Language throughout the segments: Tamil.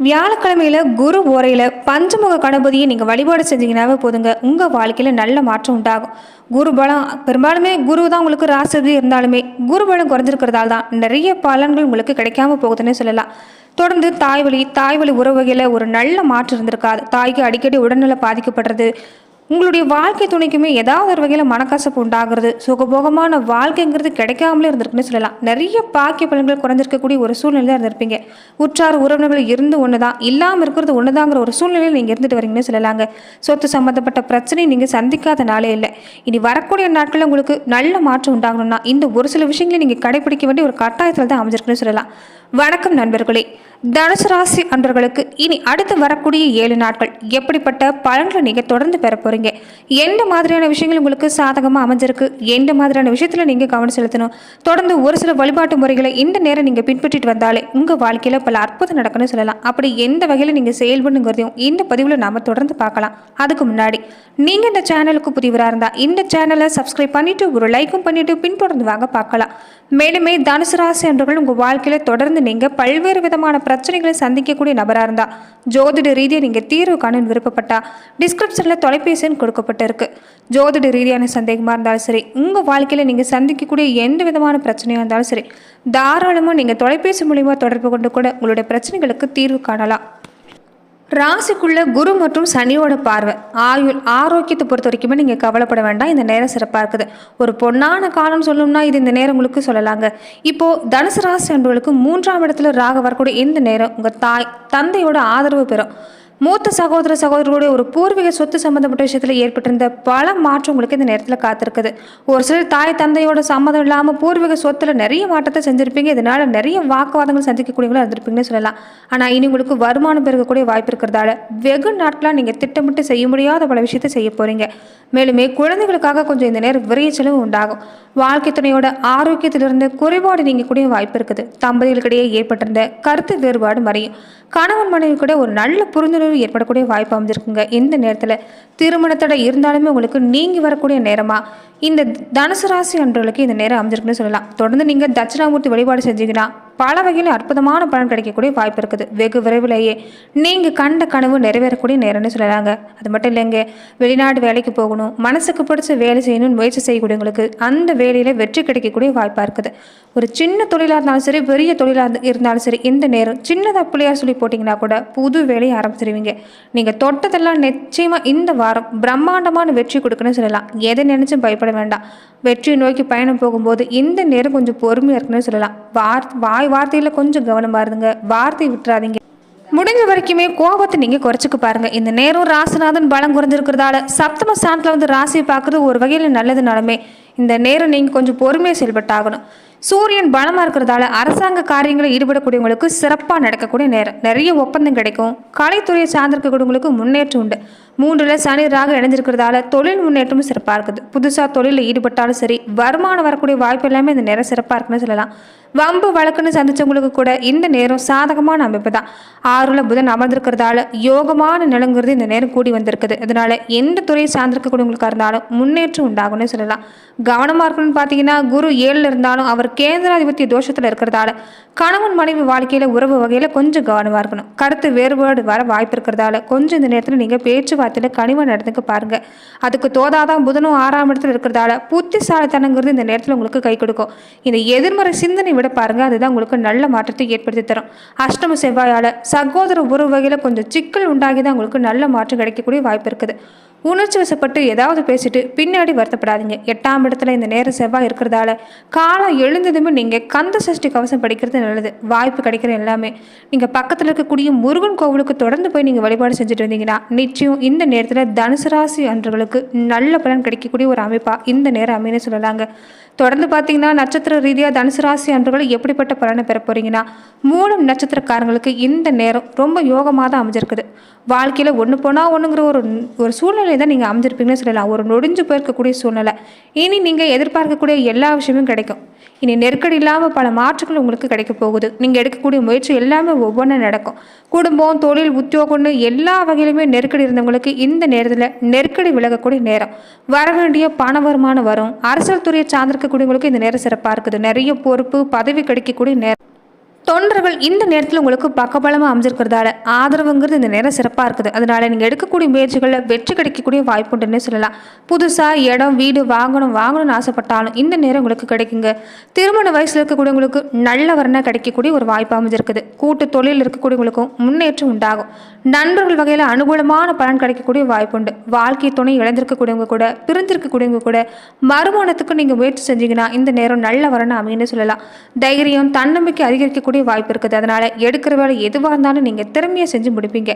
வியாழக்கிழமையில் குரு ஓரையில் பஞ்சமுக கணபதியை நீங்கள் வழிபாடு செஞ்சீங்கன்னாவே போதுங்க. உங்கள் வாழ்க்கையில் நல்ல மாற்றம் உண்டாகும். குரு பலம் பெரும்பாலுமே குரு தான் உங்களுக்கு ராசி இருந்தாலுமே குரு பலம் குறைஞ்சிருக்கிறதால தான் நிறைய பலன்கள் உங்களுக்கு கிடைக்காம போகுதுன்னு சொல்லலாம். தொடர்ந்து தாய்வழி தாய்வழி உறவுகளில் ஒரு நல்ல மாற்றம் இருந்திருக்காது. தாய்க்கு அடிக்கடி உடல்நல பாதிக்கப்படுறது உங்களுடைய வாழ்க்கை துணைக்குமே ஏதாவது ஒரு வகையில் மனக்கசப்பு உண்டாகிறது. சுகபோகமான வாழ்க்கைங்கிறது கிடைக்காமலே இருந்திருக்குன்னு சொல்லலாம். நிறைய பாக்கிய பலன்கள் குறைஞ்சிருக்கக்கூடிய ஒரு சூழ்நிலையில் இருந்திருப்பீங்க உற்றார் உறவினர்கள் இருந்து ஒன்று தான் இல்லாமல் இருக்கிறது ஒன்று தாங்கிற ஒரு சூழ்நிலையில் நீங்கள் இருந்துட்டு வரீங்கன்னு சொல்லலாங்க. சொத்து சம்மந்தப்பட்ட பிரச்சனை நீங்கள் சந்திக்காத நாளே இல்லை. இனி வரக்கூடிய நாட்களில் உங்களுக்கு நல்ல மாற்றம் உண்டாகணும்னா இந்த ஒரு சில விஷயங்களை நீங்கள் கடைபிடிக்க வேண்டிய ஒரு கட்டாயத்தில் தான் அமைஞ்சிருக்குன்னு சொல்லலாம். வணக்கம் நண்பர்களே. தனுசு ராசி அன்பர்களுக்கு இனி அடுத்து வரக்கூடிய ஏழு நாட்கள் எப்படிப்பட்ட பலன்களை நீங்கள் தொடர்ந்து பெற போகிறீங்க எந்த மாதிரியான விஷயங்கள் உங்களுக்கு சாதகமாக அமைஞ்சிருக்கு? எந்த மாதிரியான விஷயத்தில் நீங்கள் கவனம் செலுத்தணும்? தொடர்ந்து ஒரு சில வழிபாட்டு முறைகளை இந்த நேரம் நீங்கள் பின்பற்றிட்டு வந்தாலே உங்கள் வாழ்க்கையில் பல அற்புதம் நடக்கும்னு சொல்லலாம். அப்படி எந்த வகையில் நீங்கள் செயல்படுங்கிறதையும் இந்த பதிவில் நாம் தொடர்ந்து பார்க்கலாம். அதுக்கு முன்னாடி நீங்கள் இந்த சேனலுக்கு புதிவராக இருந்தால் இந்த சேனலை சப்ஸ்கிரைப் பண்ணிவிட்டு ஒரு லைக்கும் பண்ணிவிட்டு பின்தொடர்ந்து வாங்க பார்க்கலாம். மேலுமே தனுசு ராசி அன்றர்கள் உங்கள் வாழ்க்கையில் தொடர்ந்து நீங்கள் பல்வேறு விதமான பிரச்சனைகளை சந்திக்கக்கூடிய நபராக இருந்தால் ஜோதிட ரீதியாக நீங்கள் தீர்வு காண விருப்பப்பட்டா டிஸ்கிரிப்ஷனில் தொலைபேசின்னு கொடுக்கப்பட்டிருக்கு ஜோதிட ரீதியான சந்தேகமாக இருந்தாலும் சரி உங்கள் வாழ்க்கையில் நீங்கள் சந்திக்கக்கூடிய எந்த விதமான பிரச்சனையாக இருந்தாலும் சரி தாராளமாக நீங்கள் தொலைபேசி மூலிமா தொடர்பு கொண்டு கூட உங்களுடைய பிரச்சனைகளுக்கு தீர்வு காணலாம். ராசிக்குள்ள குரு மற்றும் சனியோட பார்வை. ஆயுள் ஆரோக்கியத்தை பொறுத்த வரைக்குமே நீங்கள் கவலைப்பட வேண்டாம். இந்த நேரம் சிறப்பாக இருக்குது. ஒரு பொன்னான காலம் சொல்லணும்னா இது இந்த நேரம் உங்களுக்கு சொல்லலாங்க. இப்போ தனுசு ராசி அன்பர்களுக்கு மூன்றாம் இடத்துல ராக வரக்கூடிய இந்த நேரம் உங்கள் தாய் தந்தையோட ஆதரவு பெறும். மூத்த சகோதர சகோதரர்களுடைய ஒரு பூர்வீக சொத்து சம்பந்தப்பட்ட விஷயத்தில் ஏற்பட்டிருந்த பல மாற்றம் உங்களுக்கு இந்த நேரத்தில் காத்திருக்குது. ஒரு சிலர் தாய் தந்தையோட சம்மதம் இல்லாமல் பூர்வீக சொத்தில் நிறைய மாற்றத்தை செஞ்சுருப்பீங்க. இதனால நிறைய வாக்குவாதங்கள் சந்திக்கக்கூடியவங்களும் இருந்திருப்பீங்கன்னு சொல்லலாம். ஆனால் இனி உங்களுக்கு வருமானம் பெருகக்கூடிய வாய்ப்பு இருக்கிறதால வெகு நாட்களாக நீங்கள் திட்டமிட்டு செய்ய முடியாத பல விஷயத்தை செய்ய போறீங்க. மேலுமே குழந்தைகளுக்காக கொஞ்சம் இந்த நேரம் விரைய செலவு உண்டாகும். வாழ்க்கை துணையோட ஆரோக்கியத்திலிருந்து குறைபாடு நீங்கக்கூடிய வாய்ப்பு இருக்குது. தம்பதிகளுக்கிடையே ஏற்பட்டிருந்த கருத்து வேறுபாடு மறையும். கணவன் மனைவி கூட ஒரு நல்ல புரிந்துணர்வு ஏற்படக்கூடிய வாய்ப்பு அமைஞ்சிருக்குங்க இந்த நேரத்தில் திருமணத்தோட இருந்தாலுமே உங்களுக்கு நீங்கி வரக்கூடிய நேரமா? இந்த தனுசு ராசி அன்றவர்களுக்கு இந்த நேரம் அமைஞ்சிருக்குன்னு சொல்லலாம். தொடர்ந்து நீங்கள் தட்சிணாமூர்த்தி வழிபாடு செஞ்சீங்கன்னா பல வகையில் அற்புதமான பலன் கிடைக்கக்கூடிய வாய்ப்பு இருக்குது. வெகு விரைவிலேயே நீங்கள் கண்ட கனவு நிறைவேறக்கூடிய நேரம்னு சொல்லலாங்க. அது மட்டும் இல்லைங்க வெளிநாடு வேலைக்கு போகணும் மனசுக்கு பிடிச்ச வேலை செய்யணும்னு முயற்சி செய்யக்கூடியவங்களுக்கு அந்த வேலையில் வெற்றி கிடைக்கக்கூடிய வாய்ப்பாக இருக்குது. ஒரு சின்ன தொழிலாக இருந்தாலும் சரி பெரிய தொழிலாக இருந்தாலும் சரி இந்த நேரம் சின்னதாக பிள்ளையார் சொல்லி போட்டிங்கன்னா கூட புது வேலையை ஆரம்பிச்சிருவீங்க. நீங்கள் தொட்டதெல்லாம் நிச்சயமாக இந்த வாரம் பிரம்மாண்டமான வெற்றி கொடுக்குன்னு சொல்லலாம். எதை நினைச்சும் பயப்பட வேண்டாம். வெற்றியை நோக்கி பயணம் போகும்போது இந்த நேரம் கொஞ்சம் பொறுமையாக இருக்குன்னு சொல்லலாம். வார் வாய் வார்த்தையில் கொஞ்சம் கவனமாக இருந்துங்க. வார்த்தை விட்டுறாதீங்க. முடிஞ்ச வரைக்குமே கோபத்தை நீங்கள் குறைச்சிக்க பாருங்க. இந்த நேரம் ராசிநாதன் பலம் குறைஞ்சிருக்கிறதால சப்தம ஸ்தானத்தில் வந்து ராசியை பார்க்குறது ஒரு வகையில் நல்லதுனாலுமே இந்த நேரம் நீங்கள் கொஞ்சம் பொறுமையாக செயல்பட்டாகணும். சூரியன் பலமாக இருக்கிறதால அரசாங்க காரியங்களில் ஈடுபடக்கூடியவங்களுக்கு சிறப்பாக நடக்கக்கூடிய நேரம். நிறைய ஒப்பந்தம் கிடைக்கும். கலைத்துறையை சார்ந்திருக்கக்கூடியவங்களுக்கு முன்னேற்றம் உண்டு. மூன்றில் சனி ராக இணைஞ்சிருக்கிறதால தொழில் முன்னேற்றமும் சிறப்பாக இருக்குது. புதுசாக தொழிலில் ஈடுபட்டாலும் சரி வருமானம் வரக்கூடிய வாய்ப்பு எல்லாமே இந்த நேரம் சிறப்பாக இருக்குன்னு சொல்லலாம். வம்பு வழக்குன்னு சந்தித்தவங்களுக்கு கூட இந்த நேரம் சாதகமான அமைப்பு தான். ஆறுல புதன் அமர்ந்திருக்கிறதால யோகமான நிலங்கிறது இந்த நேரம் கூடி வந்திருக்குது. அதனால எந்த துறையை சார்ந்திருக்கக்கூடியவங்களுக்காக இருந்தாலும் முன்னேற்றம் உண்டாகும்னு சொல்லலாம். கவனமாக இருக்கணும்னு பார்த்தீங்கன்னா குரு ஏழில் இருந்தாலும் அவர் கேந்திராதிபத்திய தோஷத்தில் இருக்கிறதால கணவன் மனைவி வாழ்க்கையில் உறவு வகையில் கொஞ்சம் கவனமாக இருக்கணும். கருத்து வேறுபாடு வர வாய்ப்பு இருக்கிறதால கொஞ்சம் இந்த நேரத்தில் நீங்கள் பேச்சுவார்த்தையில் கனிவாக நடந்துக்க பாருங்கள் அதுக்கு தோதாதான் புதனும் ஆறாம் இடத்துல இருக்கிறதால புத்திசாலித்தனங்கிறது இந்த நேரத்தில் உங்களுக்கு கை கொடுக்கும். இந்த எதிர்மறை சிந்தனை விட பாருங்கள் அதுதான் உங்களுக்கு நல்ல மாற்றத்தை ஏற்படுத்தி தரும். அஷ்டம செவ்வாயால் சகோதர உறவு வகையில் கொஞ்சம் சிக்கல் உண்டாகி தான் உங்களுக்கு நல்ல மாற்றம் கிடைக்கக்கூடிய வாய்ப்பு இருக்குது. உணர்ச்சி வசப்பட்டு ஏதாவது பேசிட்டு பின்னாடி வருத்தப்படாதீங்க. எட்டாம் இடத்துல இந்த நேரம் செவ்வாய் இருக்கிறதால காலம் எழுந்ததுமே நீங்கள் கந்த சஷ்டி கவசம் படிக்கிறது நல்லது. வாய்ப்பு கிடைக்கிற எல்லாமே. நீங்கள் பக்கத்தில் இருக்கக்கூடிய முருகன் கோவிலுக்கு தொடர்ந்து போய் நீங்கள் வழிபாடு செஞ்சுட்டு வந்தீங்கன்னா நிச்சயம் இந்த நேரத்தில் தனுசு ராசி அன்றர்களுக்கு நல்ல பலன் கிடைக்கக்கூடிய ஒரு அமைப்பாக இந்த நேரம் அமைன்னு சொல்லலாங்க. தொடர்ந்து பார்த்தீங்கன்னா நட்சத்திர ரீதியாக தனுசு ராசி அன்றுகள் எப்படிப்பட்ட பலனை பெற போறீங்கன்னா மூலம் நட்சத்திரக்காரங்களுக்கு இந்த நேரம் ரொம்ப யோகமாக தான் அமைஞ்சிருக்குது. வாழ்க்கையில் ஒன்று போனால் ஒன்றுங்கிற ஒரு ஒரு சூழ்நிலை தான் நீங்கள் அமைஞ்சிருப்பீங்கன்னு சொல்லலாம். ஒரு நொடிஞ்சு போயிருக்கக்கூடிய சூழ்நிலை. இனி நீங்கள் எதிர்பார்க்கக்கூடிய எல்லா விஷயமும் கிடைக்கும். இனி நெருக்கடி இல்லாமல் பல மாற்றங்கள் உங்களுக்கு கிடைக்க போகுது. நீங்கள் எடுக்கக்கூடிய முயற்சி எல்லாமே ஒவ்வொன்றும் நடக்கும். குடும்பம் தொழில் உத்தியோகம்னு எல்லா வகையிலுமே நெருக்கடி இருந்தவங்களுக்கு இந்த நேரத்தில் நெருக்கடி விலகக்கூடிய நேரம். வர வேண்டிய பண வருமானம் வரும். அரசியல் துறையை சார்ந்திருக்கக்கூடியவங்களுக்கு இந்த நேரம் சிறப்பாக இருக்குது. நிறைய பொறுப்பு பதவி கிடைக்கக்கூடிய நேரம். தொண்டர்கள் இந்த நேரத்தில் உங்களுக்கு பக்கபலமாக அமைஞ்சிருக்கிறதால ஆதரவுங்கிறது இந்த நேரம் சிறப்பாக இருக்குது. அதனால் நீங்கள் எடுக்கக்கூடிய முயற்சிகளில் வெற்றி கிடைக்கக்கூடிய வாய்ப்பு உண்டுன்னே சொல்லலாம். புதுசாக இடம் வீடு வாங்கணும் வாங்கணும்னு ஆசைப்பட்டாலும் இந்த நேரம் உங்களுக்கு கிடைக்குங்க. திருமண வயசில் இருக்கக்கூடியவங்களுக்கு நல்ல வரணை கிடைக்கக்கூடிய ஒரு வாய்ப்பு அமைஞ்சிருக்குது. கூட்டு தொழில் இருக்கக்கூடியவங்களுக்கும் முன்னேற்றம் உண்டாகும். நண்பர்கள் வகையில் அனுகூலமான பலன் கிடைக்கக்கூடிய வாய்ப்பு உண்டு. வாழ்க்கை துணை இழந்திருக்கக்கூடியவங்க கூட பிரிந்திருக்கக்கூடியவங்க கூட மறுமணத்துக்கு நீங்கள் முயற்சி செஞ்சீங்கன்னா இந்த நேரம் நல்ல வரணும் அமைன்னு சொல்லலாம். தைரியம் தன்னம்பிக்கை அதிகரிக்கக்கூடிய வாய்ப்பு இருக்குது. அதனால் எடுக்கிற வேலை எதுவாக இருந்தாலும் நீங்கள் திறமையாக செஞ்சு முடிப்பீங்க.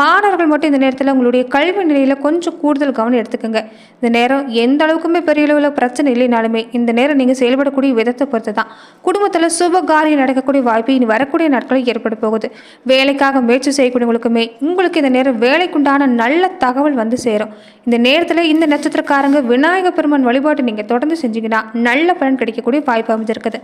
மாணவர்கள் மட்டும் இந்த நேரத்தில் உங்களுடைய கல்வி நிலையில் கொஞ்சம் கூடுதல் கவனம் எடுத்துக்கோங்க. இந்த நேரம் எந்த அளவுக்குமே பெரிய அளவில் பிரச்சனை இல்லைனாலுமே இந்த நேரம் நீங்கள் செயல்படக்கூடிய விதத்தை பொறுத்து தான் குடும்பத்தில் சுப காரியம் நடக்கக்கூடிய வாய்ப்பு இனி வரக்கூடிய நாட்களில் ஏற்பட போகுது. வேலைக்காக முயற்சி செய்யக்கூடியவங்களுக்குமே உங்களுக்கு இந்த நேரம் வேலைக்குண்டான நல்ல தகவல் வந்து சேரும். இந்த நேரத்தில் இந்த நட்சத்திரக்காரங்க விநாயக பெருமான் வழிபாட்டு நீங்கள் தொடர்ந்து செஞ்சீங்கன்னா நல்ல பலன் கிடைக்கக்கூடிய வாய்ப்பு அமைஞ்சிருக்குது.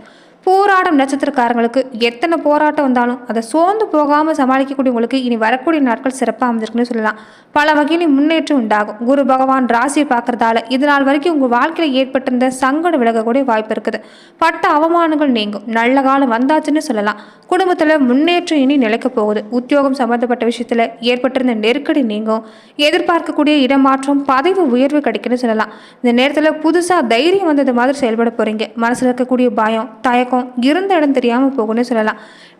போராடும் நட்சத்திரக்காரங்களுக்கு எத்தனை போராட்டம் வந்தாலும் அதை சோர்ந்து போகாமல் சமாளிக்கக்கூடிய உங்களுக்கு இனி வரக்கூடிய நாட்கள் சிறப்பாக அமைஞ்சிருக்குன்னு சொல்லலாம். பல வகையிலும் முன்னேற்றம் உண்டாகும். குரு பகவான் ராசியை பார்க்கறதால இது நாள் வரைக்கும் உங்கள் வாழ்க்கையில் ஏற்பட்டிருந்த சங்கடம் விலகக்கூடிய வாய்ப்பு இருக்குது. பட்ட அவமானங்கள் நீங்கும். நல்ல காலம் வந்தாச்சுன்னு சொல்லலாம். குடும்பத்தில் முன்னேற்றம் இனி நிலைக்க போகுது. உத்தியோகம் சம்மந்தப்பட்ட விஷயத்தில் ஏற்பட்டிருந்த நெருக்கடி நீங்கும். எதிர்பார்க்கக்கூடிய இடமாற்றம் பதவி உயர்வு கிடைக்குன்னு சொல்லலாம். இந்த நேரத்தில் புதுசாக தைரியம் வந்தது மாதிரி செயல்பட போகிறீங்க மனசில் இருக்கக்கூடிய பயம் தயக்கம் இருந்த இடம் தெரியாமல் போகும்னு சொல்லலாம்.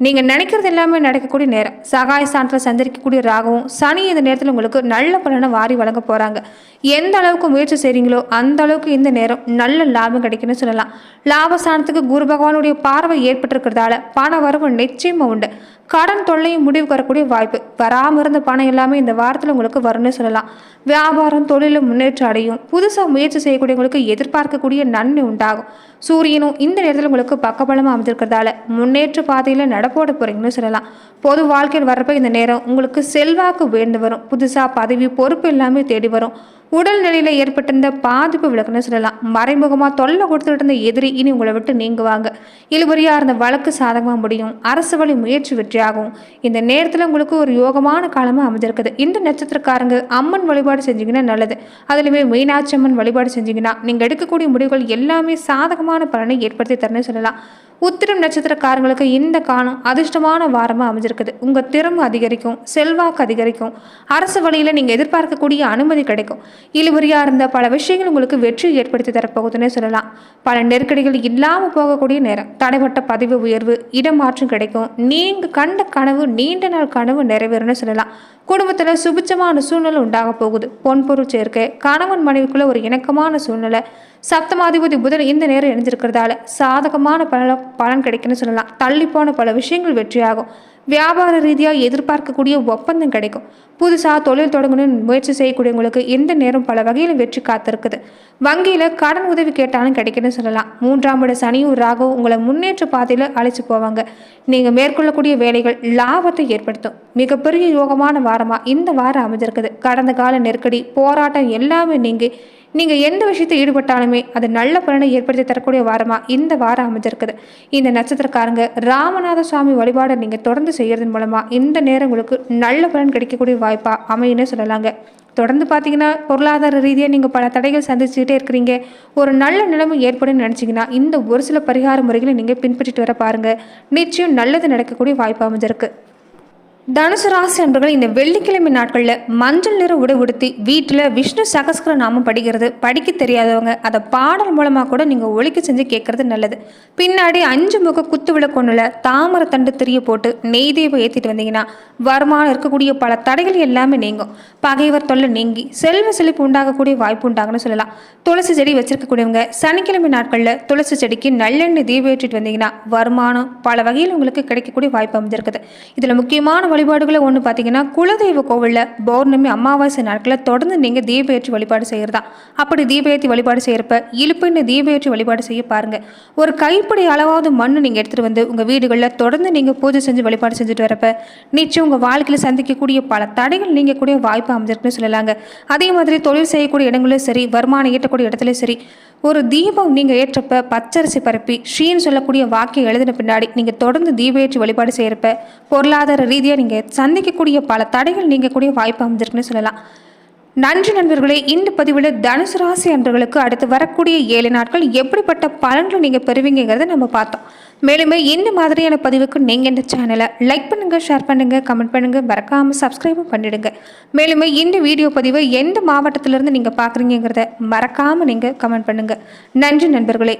நீங்கள் நினைக்கிறது எல்லாமே நடக்கக்கூடிய நேரம். சகாய சான்றில் சந்திரிக்கக்கூடிய ராகவும் சனி இந்த நேரத்தில் உங்களுக்கு நல்ல பலனை வாரி வழங்க போகிறாங்க எந்த அளவுக்கு முயற்சி செய்கிறீங்களோ அந்த அளவுக்கு இந்த நேரம் நல்ல லாபம் கிடைக்கும்னு சொல்லலாம். லாபஸ்தானத்துக்கு குரு பகவானுடைய பார்வை ஏற்பட்டிருக்கிறதால பண வரவு நிச்சயமாக உண்டு. கடன் தொல்லையும் முடிவுக்கு வரக்கூடிய வாய்ப்பு. வராமல் இருந்த பணம் எல்லாமே இந்த வாரத்தில் உங்களுக்கு வரும்னு சொல்லலாம். வியாபாரம் தொழிலில் முன்னேற்றம் அடையும். புதுசாக முயற்சி செய்யக்கூடியவங்களுக்கு எதிர்பார்க்கக்கூடிய நன்மை உண்டாகும். சூரியனும் இந்த நேரத்தில் உங்களுக்கு பக்கபலமாக அமைஞ்சிருக்கிறதால முன்னேற்ற பாதையில் நடப்போட போகிறீங்கன்னு சொல்லலாம். பொது வாழ்க்கையில் வரப்போ இந்த நேரம் உங்களுக்கு செல்வாக்கு உயர்ந்து வரும் புதுசாக பதவி பொறுப்பு எல்லாமே தேடி வரும். உடல் நிலையில் ஏற்பட்டிருந்த பாதிப்பு விளக்குன்னு சொல்லலாம். மறைமுகமாக தொல்லை கொடுத்துட்டு இருந்த எதிரி இனி உங்களை விட்டு நீங்குவாங்க. இழுபறியாக இருந்த வழக்கு சாதகமாக முடியும். அரசு வழி முயற்சி வெற்றியாகும். இந்த நேரத்தில் உங்களுக்கு ஒரு யோகமான காலமாக அமைஞ்சிருக்குது. இந்த நட்சத்திரக்காரங்க அம்மன் வழிபாடு செஞ்சிங்கன்னா நல்லது. அதுலேயுமே மீனாட்சி அம்மன் வழிபாடு செஞ்சிங்கன்னா நீங்கள் எடுக்கக்கூடிய முடிவுகள் எல்லாமே சாதகமான பலனை ஏற்படுத்தி தரணும்னு சொல்லலாம். உத்திரம் நட்சத்திரக்காரங்களுக்கு இந்த காலம் அதிர்ஷ்டமான வாரமாக அமைஞ்சிருக்குது. உங்கள் திறமை அதிகரிக்கும் செல்வாக்கு அதிகரிக்கும். அரசு வழியில் நீங்கள் எதிர்பார்க்கக்கூடிய அனுமதி கிடைக்கும். இழுபறியாக இருந்த பல விஷயங்கள் உங்களுக்கு வெற்றி ஏற்படுத்தி தரப்போகுதுன்னே சொல்லலாம். பல நெருக்கடிகள் இல்லாமல் போகக்கூடிய நேரம். தடைப்பட்ட பதிவு உயர்வு இடமாற்றம் கிடைக்கும். நீங்கள் கண்ட கனவு நீண்ட நாள் கனவு நிறைவேறும்னு சொல்லலாம். குடும்பத்தில் சுபிச்சமான சூழ்நிலை உண்டாக போகுது. பொன்பொருள் சேர்க்கை கணவன் மனைவிக்குள்ள ஒரு இணக்கமான சூழ்நிலை. சப்தமாதிபதி புதன் இந்த நேரம் இணைஞ்சிருக்கிறதால சாதகமான பல பலன் கிடைக்குன்னு சொல்லலாம். தள்ளிப்போன பல விஷயங்கள் வெற்றியாகும். வியாபார ரீதியாக எதிர்பார்க்கக்கூடிய ஒப்பந்தம் கிடைக்கும். புதுசாக தொழில் தொடங்கணும்னு முயற்சி செய்யக்கூடியவங்களுக்கு எந்த நேரம் பல வகையில் வெற்றி காத்திருக்குது. வங்கியில் கடன் உதவி கேட்டாலும் கிடைக்குன்னு சொல்லலாம். மூன்றாம் இட சனியும் ராகவும் உங்களை முன்னேற்ற பாதையில் அழைச்சி போவாங்க. நீங்கள் மேற்கொள்ளக்கூடிய வேலைகள் லாபத்தை ஏற்படுத்தும். மிகப்பெரிய யோகமான வாரமாக இந்த வாரம் அமைஞ்சிருக்குது. கடந்த கால நெருக்கடி போராட்டம் எல்லாமே நீங்கி நீங்கள் எந்த விஷயத்தை ஈடுபட்டாலுமே அது நல்ல பலனை ஏற்படுத்தி தரக்கூடிய வாரமாக இந்த வாரம் அமைஞ்சிருக்குது. இந்த நட்சத்திரக்காரங்க ராமநாத சுவாமி வழிபாடை நீங்கள் தொடர்ந்து செய்கிறதன் மூலமாக இந்த நேரம் உங்களுக்கு நல்ல பலன் கிடைக்கக்கூடிய வாய்ப்பாக அமையுன்னு சொல்லலாங்க. தொடர்ந்து பார்த்தீங்கன்னா பொருளாதார ரீதியாக நீங்கள் பல தடைகள் சந்திச்சுக்கிட்டே இருக்கிறீங்க. ஒரு நல்ல நிலைமை ஏற்படும்னு நினச்சிங்கன்னா இந்த ஒரு சில பரிகார முறைகளை நீங்கள் பின்பற்றிட்டு வர பாருங்கள் நிச்சயம் நல்லது நடக்கக்கூடிய வாய்ப்பு அமைஞ்சிருக்கு. தனுசு ராசி அன்பர்கள் இந்த வெள்ளிக்கிழமை நாட்களில் மஞ்சள் நிற உடை உடுத்தி வீட்டில் விஷ்ணு சகஸ்கர நாமம் படிக்கிறது படிக்க தெரியாதவங்க அதை பாடல் மூலமாக கூட நீங்கள் ஒழிக்க செஞ்சு கேட்கறது நல்லது. பின்னாடி அஞ்சு முக குத்து விளக்கொன்னுல தாமரை தண்டு திரிய போட்டு நெய் தீபம் ஏற்றிட்டு வந்தீங்கன்னா வருமானம் இருக்கக்கூடிய பல தடைகள் எல்லாமே நீங்கும். பகைவர் தொல்லை நீங்கி செல்வ செழிப்பு உண்டாகக்கூடிய வாய்ப்பு உண்டாகுன்னு சொல்லலாம். துளசி செடி வச்சிருக்கக்கூடியவங்க சனிக்கிழமை நாட்களில் துளசி செடிக்கு நல்லெண்ணெய் தீபம் ஏற்றிட்டு வந்தீங்கன்னா வருமானம் பல வகையில் உங்களுக்கு கிடைக்கக்கூடிய வாய்ப்பு அமைஞ்சிருக்குது. இதில் முக்கியமான வழிபாடுகளை ஒன்று பார்த்தீங்கன்னா குலதெய்வ கோவிலில் பௌர்ணமி அமாவாசை நாட்களில் தொடர்ந்து நீங்கள் தீபயற்றி வழிபாடு செய்கிறதா அப்படி தீப ஏற்றி வழிபாடு செய்கிறப்ப இழுப்புன்னு தீபயற்றி வழிபாடு செய்ய பாருங்கள் ஒரு கைப்பிடி அளவாவது மண் நீங்கள் எடுத்துகிட்டு வந்து உங்கள் வீடுகளில் தொடர்ந்து நீங்கள் பூஜை செஞ்சு வழிபாடு செஞ்சுட்டு வரப்ப நிச்சயம் உங்கள் வாழ்க்கையில் சந்திக்கக்கூடிய பல தடைகள் நீங்கக்கூடிய வாய்ப்பு அமைஞ்சிருக்குன்னு சொல்லலாங்க. அதே மாதிரி தொழில் செய்யக்கூடிய இடங்களும் சரி வருமானம் ஈட்டக்கூடிய இடத்துலையும் சரி ஒரு தீபம் நீங்கள் ஏற்றப்ப பச்சரிசி பரப்பி ஸ்ரீன்னு சொல்லக்கூடிய வாக்கியம் எழுதின பின்னாடி நீங்கள் தொடர்ந்து தீப ஏற்றி வழிபாடு செய்கிறப்ப பொருளாதார ரீதியாக நீங்கள் சந்திக்கக்கூடிய பல தடைகள் நீங்கக்கூடிய வாய்ப்பு அமைஞ்சிருக்குன்னு சொல்லலாம். நன்றி நண்பர்களே இந்த பதிவில் தனுசு ராசி அன்பர்களுக்கு அடுத்து வரக்கூடிய ஏழு நாட்கள் எப்படிப்பட்ட பலன்களை நீங்கள் பெறுவீங்கிறத நம்ம பார்த்தோம். மேலுமே இந்த மாதிரியான பதிவுக்கு நீங்கள் இந்த சேனலை லைக் பண்ணுங்கள் ஷேர் பண்ணுங்கள் கமெண்ட் பண்ணுங்கள் மறக்காமல் சப்ஸ்கிரைபும் பண்ணிடுங்க. மேலுமே இந்த வீடியோ பதிவை எந்த மாவட்டத்திலிருந்து நீங்கள் பார்க்குறீங்கிறத மறக்காமல் நீங்கள் கமெண்ட் பண்ணுங்கள் நன்றி நண்பர்களே.